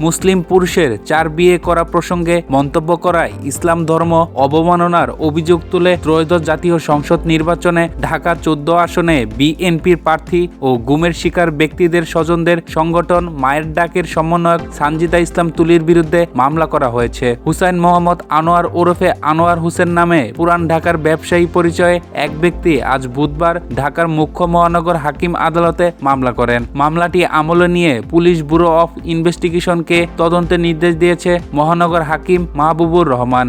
মুসলিম পুরুষের চার বিয়ে করা প্রসঙ্গে মন্তব্য করায় ইসলাম ধর্ম অবমাননার অভিযোগ তুলে ত্রয়োদশ জাতীয় সংসদ নির্বাচনে ঢাকা চোদ্দ আসনে বিএনপির প্রার্থী ও গুমের শিকার ব্যক্তিদের স্বজনদের সংগঠন মায়ের ডাকের সমন্বয়ক সানজিদা ইসলাম তুলির বিরুদ্ধে মামলা করা হয়েছে। হুসাইন মোহাম্মদ আনোয়ার ওরফে আনোয়ার হোসেন নামে পুরান ঢাকার ব্যবসায়ী পরিচয়ে এক ব্যক্তি আজ বুধবার ঢাকার মুখ্য মহানগর হাকিম আদালতে মামলা করেন। মামলাটি আমলে নিয়ে পুলিশ ব্যুরো অফ ইনভেস্টিগেশনকে তদন্তের নির্দেশ দিয়েছে মহানগর হাকিম মাহবুবুর রহমান।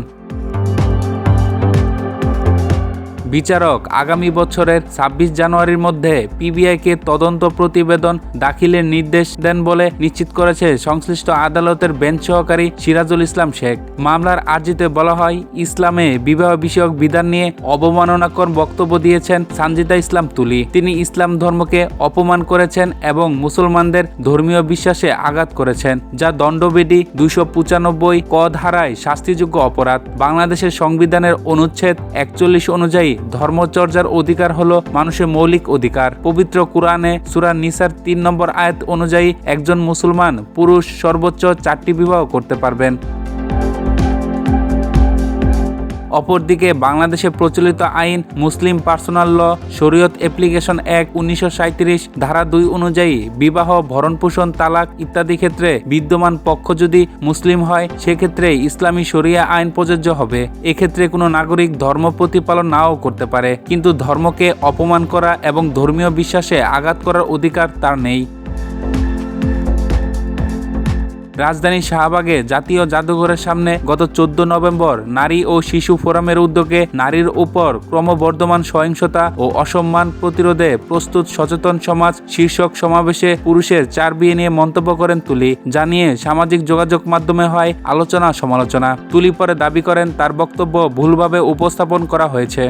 বিচারক আগামী বছরের ছাব্বিশ জানুয়ারির মধ্যে পিবিআইকে তদন্ত প্রতিবেদন দাখিলের নির্দেশ দেন বলে নিশ্চিত করেছে সংশ্লিষ্ট আদালতের বেঞ্চ সহকারী সিরাজুল ইসলাম শেখ। মামলার আর্জিতে বলা হয়, ইসলামে বিবাহ বিষয়ক বিধান নিয়ে অবমাননাকর বক্তব্য দিয়েছেন সানজিদা ইসলাম তুলি। তিনি ইসলাম ধর্মকে অপমান করেছেন এবং মুসলমানদের ধর্মীয় বিশ্বাসে আঘাত করেছেন, যা দণ্ডবিধি দুশো পঁচানব্বই ক ধারায় শাস্তিযোগ্য অপরাধ। বাংলাদেশের সংবিধানের অনুচ্ছেদ একচল্লিশ অনুযায়ী ধর্মচর্যার অধিকার হলো মানুষের মৌলিক অধিকার। পবিত্র কোরআনে সুরা নিসার তিন নম্বর আয়াত অনুযায়ী একজন মুসলমান পুরুষ সর্বোচ্চ চারটি বিবাহ করতে পারবেন। অপরদিকে বাংলাদেশে প্রচলিত আইন, মুসলিম পার্সোনাল ল, শরীয়ত অ্যাপ্লিকেশন এক উনিশশো ধারা দুই অনুযায়ী বিবাহ, ভরণপোষণ, তালাক ইত্যাদি ক্ষেত্রে বিদ্যমান পক্ষ যদি মুসলিম হয়, সেক্ষেত্রে ইসলামী শরিয়া আইন প্রযোজ্য হবে। এক্ষেত্রে কোনো নাগরিক ধর্ম প্রতিপালন নাও করতে পারে, কিন্তু ধর্মকে অপমান করা এবং ধর্মীয় বিশ্বাসে আঘাত করার অধিকার তার নেই। রাজধানী শাহবাগে জাতীয় জাদুঘরের সামনে গত চোদ্দ নভেম্বর নারী ও শিশু ফোরামের উদ্যোগে নারীর উপর ক্রমবর্ধমান সহিংসতা ও অসম্মান প্রতিরোধে প্রস্তুত সচেতন সমাজ শীর্ষক সমাবেশে পুরুষের চার বিয়ে নিয়ে মন্তব্য করেন তুলি, জানিয়ে সামাজিক যোগাযোগ মাধ্যমে হয় আলোচনা সমালোচনা। তুলি পরে দাবি করেন, তার বক্তব্য ভুলভাবে উপস্থাপন করা হয়েছে।